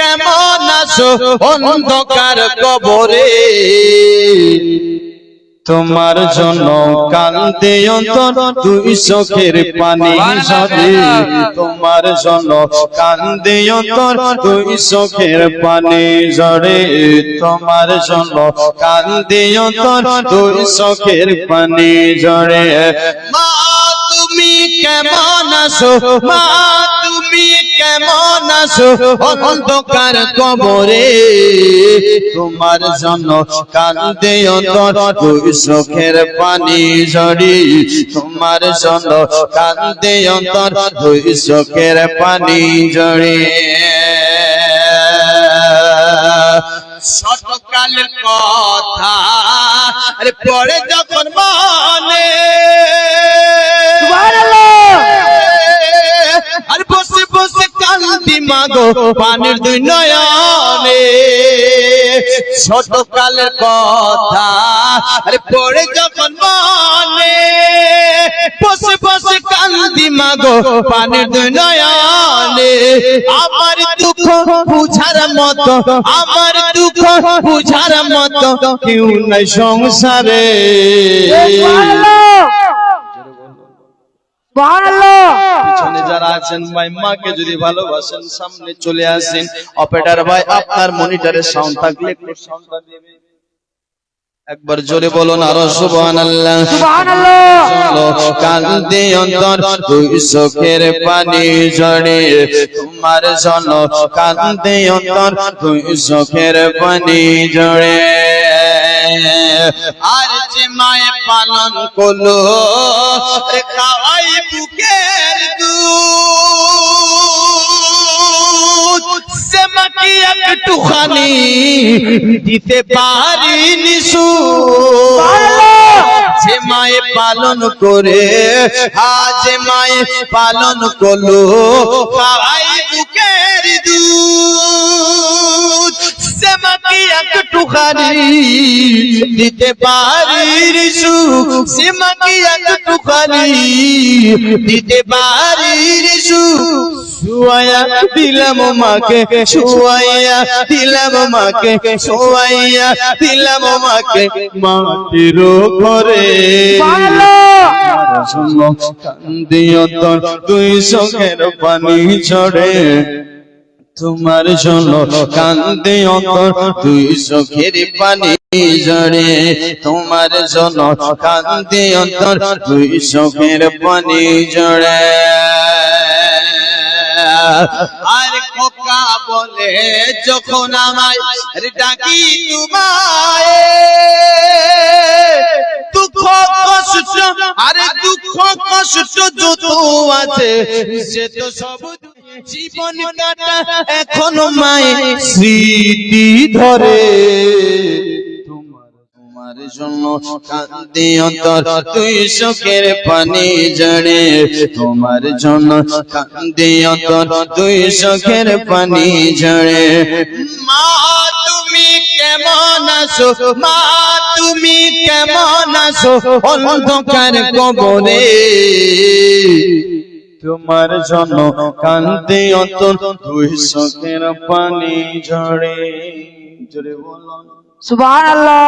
কেমন আছো? অন্ধকার কবরে? তোমার জন্য কান্দে অন্তর, দুই চোখের পানি ঝরে। তোমার জন্য কান্দে অন্তর, দুই চোখের পানি ঝরে। তোমার জন্য কান্দে অন্তর, দুই চোখের পানি ঝরে। মা, তুমি কেমন আছো? মা, তুমি কেমন আছো? অন্ধকার কবরে? তোমার জন্য কান্দে অন্তর, দুই চোখের পানি ঝরি। তোমার জন্য কান্দে অন্তর, দুই চোখের পানি ঝরি। শতকালের কথা পরে যখন মাগো পানির দুই নয়নে। ছোটকালের কথা, আরে পড়ে যখন মনে, বসে বসে কান্দি মাগো পানির দুই নয়নে। আমার দুঃখ বুঝার মতো, আমার দুঃখ বুঝার মতো কেউ নাই সংসারে। পিছনে যারা আছেন ভাই মাকে যদি ভালোবাসেন সামনে চলে আসেন। অপারেটর ভাই আপনার মনিটরে সাউন্ড থাকলে একটু সাউন্ডটা দেবে। একবার জোরে বলুন আরও কান্দে অন্তর চোখের পানি ঝরে তোমার জন্য। কান্দে অন্তর দুই চোখের পানি ঝরে আর যে মায়ে পালন করল খাওয়াই বুকের একটুখানি দিতে পারিনি সু যে মায়ে পালন করে আজ মায়ে পালন করল। খাওয়াই বুকের একটুখানি দিতে পারি রিসু সে মাকে একটুখানি দিতে পারি রিসু শুয়াইয়া দিলাম মাকে শুয়াইয়া দিলাম মাকে শুয়াইয়া দিলাম মাকে মাটির ঘরে। দুই চোখের পানি ঝরে। তোমার জন্য কান্দে অন্তর, দুই চোখের পানি ঝরে। তোমার জন্য কান্দে অন্তর, দুই চোখের পানি ঝরে। আর খোকা বলে, যখন আমায় ডাকি তোমায়, দুঃখ, কষ্ট, আরে দুঃখ, কষ্ট যত আছে সে তো সব জীবন এখনও মায়ে স্মৃতি ধরে। তোমার তোমার জন্য কান্দে অন্তর তুই চোখের পানি জড়ে। তোমার জন্য কান্দে অন্তর তুই চোখের পানি জড়ে। মা তুমি কেমন আছো? মা তুমি কেমন আছো? অন্ধকার কবরে। তোমার জন্য কান্দে অন্তর দুই চোখের পানি ঝরে। জোরে বলো। সুবহান আল্লাহ